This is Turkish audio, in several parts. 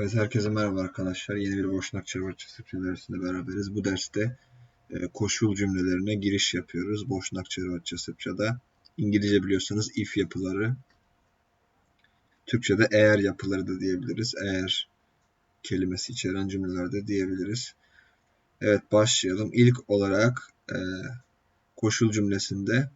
Evet, herkese merhaba arkadaşlar. Yeni bir Boşnak Sırpçı dersinde beraberiz. Bu derste e, koşul cümlelerine giriş yapıyoruz. Boşnak Çarpıcı Sırpça'da. İngilizce biliyorsanız if yapıları. Türkçe'de eğer yapıları da diyebiliriz. Eğer kelimesi içeren cümleler de diyebiliriz. Evet başlayalım. İlk olarak e, koşul cümlesinde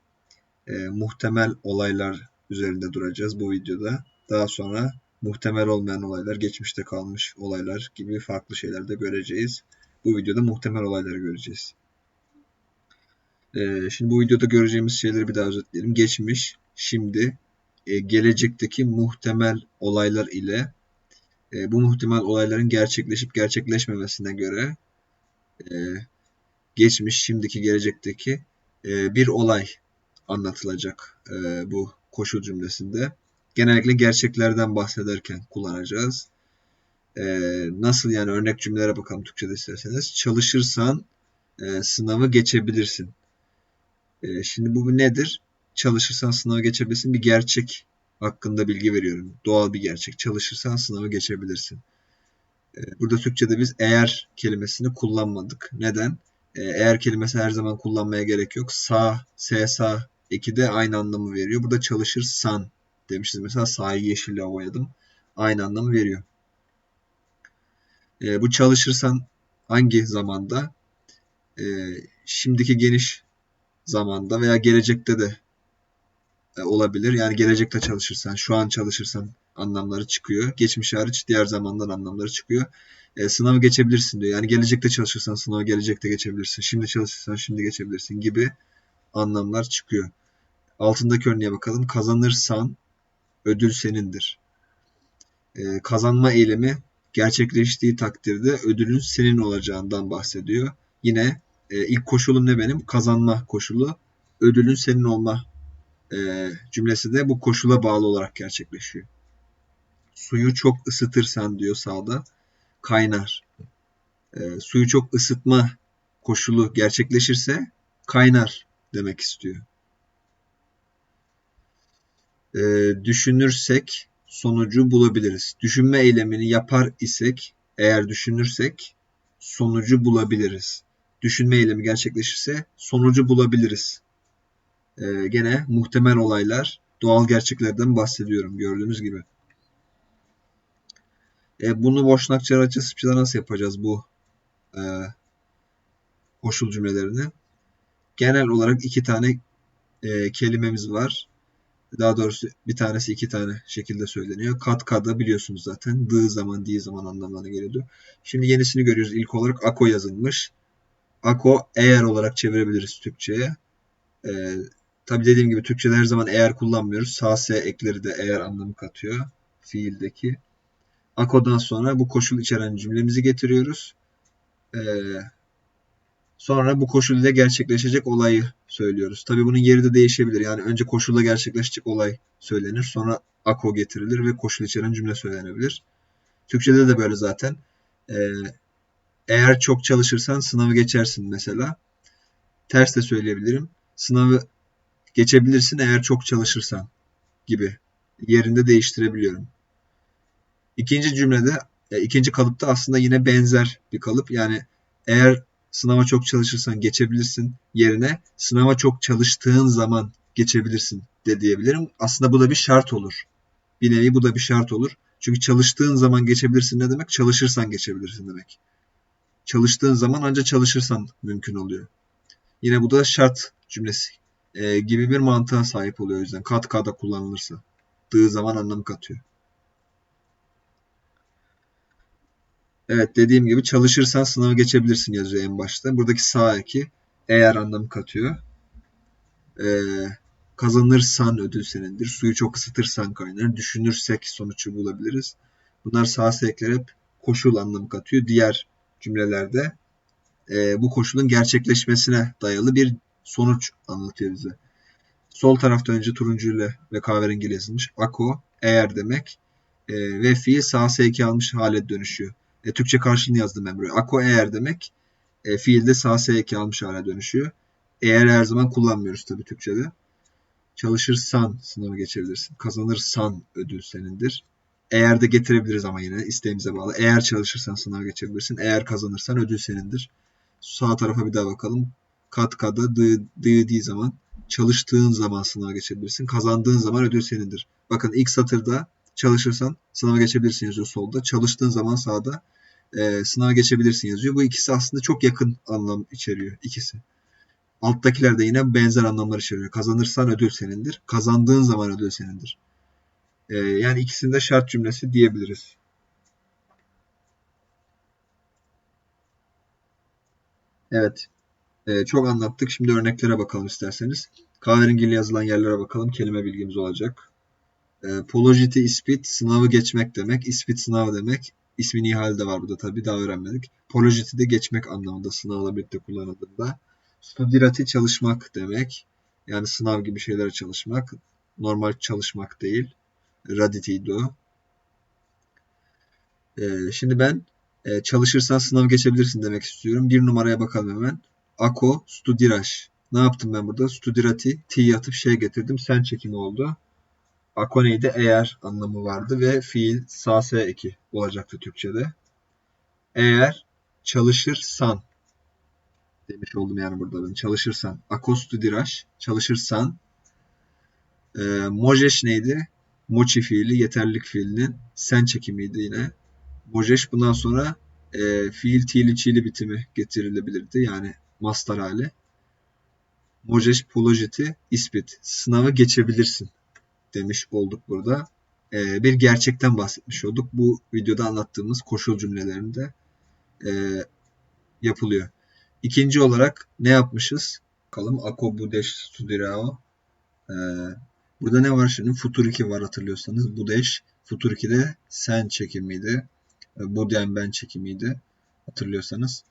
e, muhtemel olaylar üzerinde duracağız bu videoda. Daha sonra muhtemel olmayan olaylar, geçmişte kalmış olaylar gibi farklı şeyler de göreceğiz. Bu videoda muhtemel olayları göreceğiz. Ee, şimdi bu videoda göreceğimiz şeyleri bir daha özetleyelim. Geçmiş, şimdi, e, gelecekteki muhtemel olaylar ile e, bu muhtemel olayların gerçekleşip gerçekleşmemesine göre e, geçmiş, şimdiki, gelecekteki e, bir olay anlatılacak e, bu koşul cümlesinde genellikle gerçeklerden bahsederken kullanacağız. Ee, nasıl yani örnek cümlelere bakalım Türkçe'de isterseniz. Çalışırsan e, sınavı geçebilirsin. E, şimdi bu nedir? Çalışırsan sınavı geçebilirsin. Bir gerçek hakkında bilgi veriyorum. Doğal bir gerçek. Çalışırsan sınavı geçebilirsin. E, burada Türkçe'de biz eğer kelimesini kullanmadık. Neden? E, eğer kelimesi her zaman kullanmaya gerek yok. Sağ, S sağ eki de aynı anlamı veriyor. Burada çalışırsan demişiz. Mesela sahayı yeşille boyadım. Aynı anlamı veriyor. E, bu çalışırsan hangi zamanda? E, şimdiki geniş zamanda veya gelecekte de e, olabilir. Yani gelecekte çalışırsan, şu an çalışırsan anlamları çıkıyor. Geçmiş hariç diğer zamandan anlamları çıkıyor. E, sınavı geçebilirsin diyor. Yani gelecekte çalışırsan sınavı gelecekte geçebilirsin. Şimdi çalışırsan şimdi geçebilirsin gibi anlamlar çıkıyor. Altındaki örneğe bakalım. Kazanırsan ödül senindir. Ee, kazanma eylemi gerçekleştiği takdirde ödülün senin olacağından bahsediyor. Yine e, ilk koşulum ne benim? Kazanma koşulu. Ödülün senin olma e, cümlesi de bu koşula bağlı olarak gerçekleşiyor. Suyu çok ısıtırsan diyor sağda kaynar. E, suyu çok ısıtma koşulu gerçekleşirse kaynar demek istiyor e, düşünürsek sonucu bulabiliriz. Düşünme eylemini yapar isek, eğer düşünürsek sonucu bulabiliriz. Düşünme eylemi gerçekleşirse sonucu bulabiliriz. E, gene muhtemel olaylar, doğal gerçeklerden bahsediyorum gördüğünüz gibi. E, bunu boşnakça araçça sıpçıda nasıl yapacağız bu e, koşul cümlelerini? Genel olarak iki tane e, kelimemiz var. Daha doğrusu bir tanesi iki tane şekilde söyleniyor. Kat kada biliyorsunuz zaten. D zaman, di zaman anlamlarına geliyordu. Şimdi yenisini görüyoruz. İlk olarak ako yazılmış. Ako eğer olarak çevirebiliriz Türkçe'ye. Ee, Tabi dediğim gibi Türkçe'de her zaman eğer kullanmıyoruz. Sağ S ekleri de eğer anlamı katıyor. Fiildeki. Ako'dan sonra bu koşul içeren cümlemizi getiriyoruz. Ee, Sonra bu koşul ile gerçekleşecek olayı söylüyoruz. Tabi bunun yeri de değişebilir. Yani önce koşulla gerçekleşecek olay söylenir. Sonra ako getirilir ve koşul içeren cümle söylenebilir. Türkçede de böyle zaten. Ee, eğer çok çalışırsan sınavı geçersin mesela. Ters de söyleyebilirim. Sınavı geçebilirsin eğer çok çalışırsan gibi yerinde değiştirebiliyorum. İkinci cümlede, e, ikinci kalıpta aslında yine benzer bir kalıp. Yani eğer sınava çok çalışırsan geçebilirsin yerine sınava çok çalıştığın zaman geçebilirsin de diyebilirim. Aslında bu da bir şart olur. Bir nevi bu da bir şart olur. Çünkü çalıştığın zaman geçebilirsin ne demek? Çalışırsan geçebilirsin demek. Çalıştığın zaman ancak çalışırsan mümkün oluyor. Yine bu da şart cümlesi e, gibi bir mantığa sahip oluyor o yüzden. Kat kada kullanılırsa. Dığı zaman anlam katıyor. Evet dediğim gibi çalışırsan sınavı geçebilirsin yazıyor en başta. Buradaki sağ eki eğer anlamı katıyor. Ee, kazanırsan ödül senindir. Suyu çok ısıtırsan kaynar. Düşünürsek sonucu bulabiliriz. Bunlar sağ ekler hep koşul anlamı katıyor. Diğer cümlelerde e, bu koşulun gerçekleşmesine dayalı bir sonuç anlatıyor bize. Sol tarafta önce turuncu ile ve kahverengi yazılmış. Ako eğer demek e, ve fiil sağ eki almış hale dönüşüyor. E, Türkçe karşılığını yazdım ben buraya. Ako eğer demek e, fiilde sağ s eki almış hale dönüşüyor. Eğer her zaman kullanmıyoruz tabii Türkçe'de. Çalışırsan sınavı geçebilirsin. Kazanırsan ödül senindir. Eğer de getirebiliriz ama yine isteğimize bağlı. Eğer çalışırsan sınav geçebilirsin. Eğer kazanırsan ödül senindir. Sağ tarafa bir daha bakalım. Kat kada dı, zaman çalıştığın zaman sınava geçebilirsin. Kazandığın zaman ödül senindir. Bakın ilk satırda çalışırsan sınava geçebilirsin yazıyor solda. Çalıştığın zaman sağda e, sınava geçebilirsin yazıyor. Bu ikisi aslında çok yakın anlam içeriyor ikisi. Alttakiler de yine benzer anlamlar içeriyor. Kazanırsan ödül senindir. Kazandığın zaman ödül senindir. E, yani ikisinde şart cümlesi diyebiliriz. Evet. E, çok anlattık. Şimdi örneklere bakalım isterseniz. Kahverengiyle yazılan yerlere bakalım. Kelime bilgimiz olacak. E, Polojiti ispit sınavı geçmek demek. İspit sınav demek. İsmin ihale de var burada tabi daha öğrenmedik. Polojiti de geçmek anlamında sınavla birlikte kullanıldığında. Studirati çalışmak demek. Yani sınav gibi şeylere çalışmak. Normal çalışmak değil. Raditido. E, şimdi ben e, çalışırsan sınavı geçebilirsin demek istiyorum. Bir numaraya bakalım hemen. Ako studiraş. Ne yaptım ben burada? Studirati ti atıp şey getirdim. Sen çekimi oldu. Ako neydi? Eğer anlamı vardı ve fiil sas eki olacaktı Türkçe'de. Eğer çalışırsan demiş oldum yani burada ben. Çalışırsan. Ako studiraş. Çalışırsan. E, mojeş neydi? Moçi fiili yeterlilik fiilinin sen çekimiydi yine. Mojeş bundan sonra e, fiil tiili çiğli bitimi getirilebilirdi. Yani master hali. Mojeş polojiti ispit. Sınavı geçebilirsin demiş olduk burada. E, bir gerçekten bahsetmiş olduk. Bu videoda anlattığımız koşul cümlelerinde e, yapılıyor. İkinci olarak ne yapmışız? Bakalım. Ako budeş studirao. E, burada ne var şimdi? Futur 2 var hatırlıyorsanız. Budeş. Futur 2'de sen çekimiydi. Budem ben çekimiydi. Hatırlıyorsanız.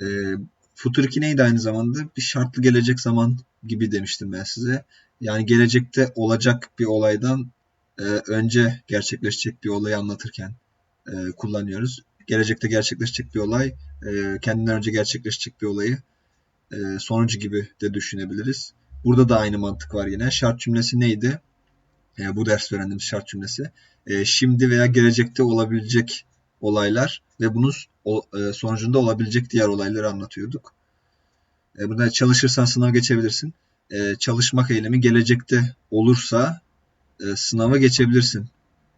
E, Futur 2 neydi aynı zamanda? Bir şartlı gelecek zaman gibi demiştim ben size. Yani gelecekte olacak bir olaydan e, önce gerçekleşecek bir olayı anlatırken e, kullanıyoruz. Gelecekte gerçekleşecek bir olay, e, kendinden önce gerçekleşecek bir olayı e, sonucu gibi de düşünebiliriz. Burada da aynı mantık var yine. Şart cümlesi neydi? E, bu ders öğrendiğimiz şart cümlesi. E, şimdi veya gelecekte olabilecek olaylar ve bunun e, sonucunda olabilecek diğer olayları anlatıyorduk. E, burada çalışırsan sınav geçebilirsin. E, çalışmak eylemi gelecekte olursa e, sınava geçebilirsin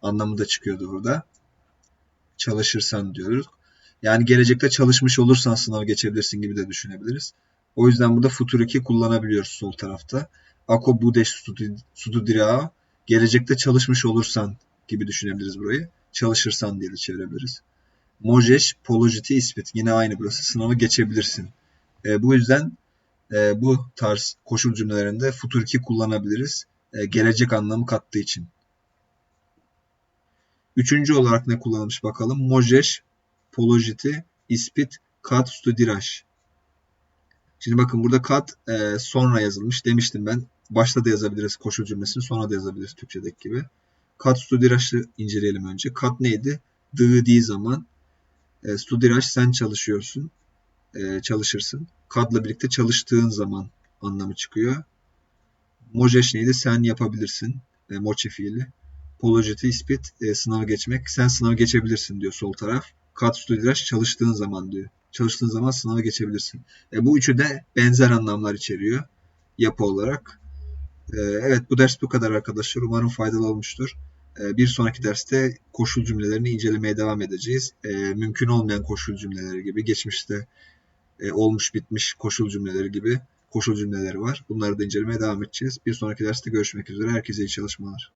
anlamı da çıkıyordu burada. Çalışırsan diyoruz. Yani gelecekte çalışmış olursan sınav geçebilirsin gibi de düşünebiliriz. O yüzden burada futur 2 kullanabiliyoruz sol tarafta. Ako budeş studiraa gelecekte çalışmış olursan gibi düşünebiliriz burayı. Çalışırsan diye de çevirebiliriz. Mojeş, polojiti, ispit. Yine aynı burası. Sınavı geçebilirsin. E, bu yüzden e, bu tarz koşul cümlelerinde futur 2 kullanabiliriz. E, gelecek anlamı kattığı için. Üçüncü olarak ne kullanılmış bakalım. Mojeş, polojiti, ispit, kat, studiraj. Şimdi bakın burada kat e, sonra yazılmış. Demiştim ben. Başta da yazabiliriz koşul cümlesini. Sonra da yazabiliriz Türkçedeki gibi. Kat studirajı inceleyelim önce. Kat neydi? Dı diye zaman. E, studiraj sen çalışıyorsun. E, çalışırsın. Kadla birlikte çalıştığın zaman anlamı çıkıyor. Mojeş neydi? Sen yapabilirsin. E, moçi fiili. Polojeti ispit e, sınavı geçmek. Sen sınavı geçebilirsin diyor sol taraf. Kad studiraj çalıştığın zaman diyor. Çalıştığın zaman sınavı geçebilirsin. E, bu üçü de benzer anlamlar içeriyor yapı olarak. E, evet bu ders bu kadar arkadaşlar. Umarım faydalı olmuştur. E, bir sonraki derste koşul cümlelerini incelemeye devam edeceğiz. E, mümkün olmayan koşul cümleleri gibi geçmişte e, olmuş bitmiş koşul cümleleri gibi koşul cümleleri var. Bunları da incelemeye devam edeceğiz. Bir sonraki derste görüşmek üzere. Herkese iyi çalışmalar.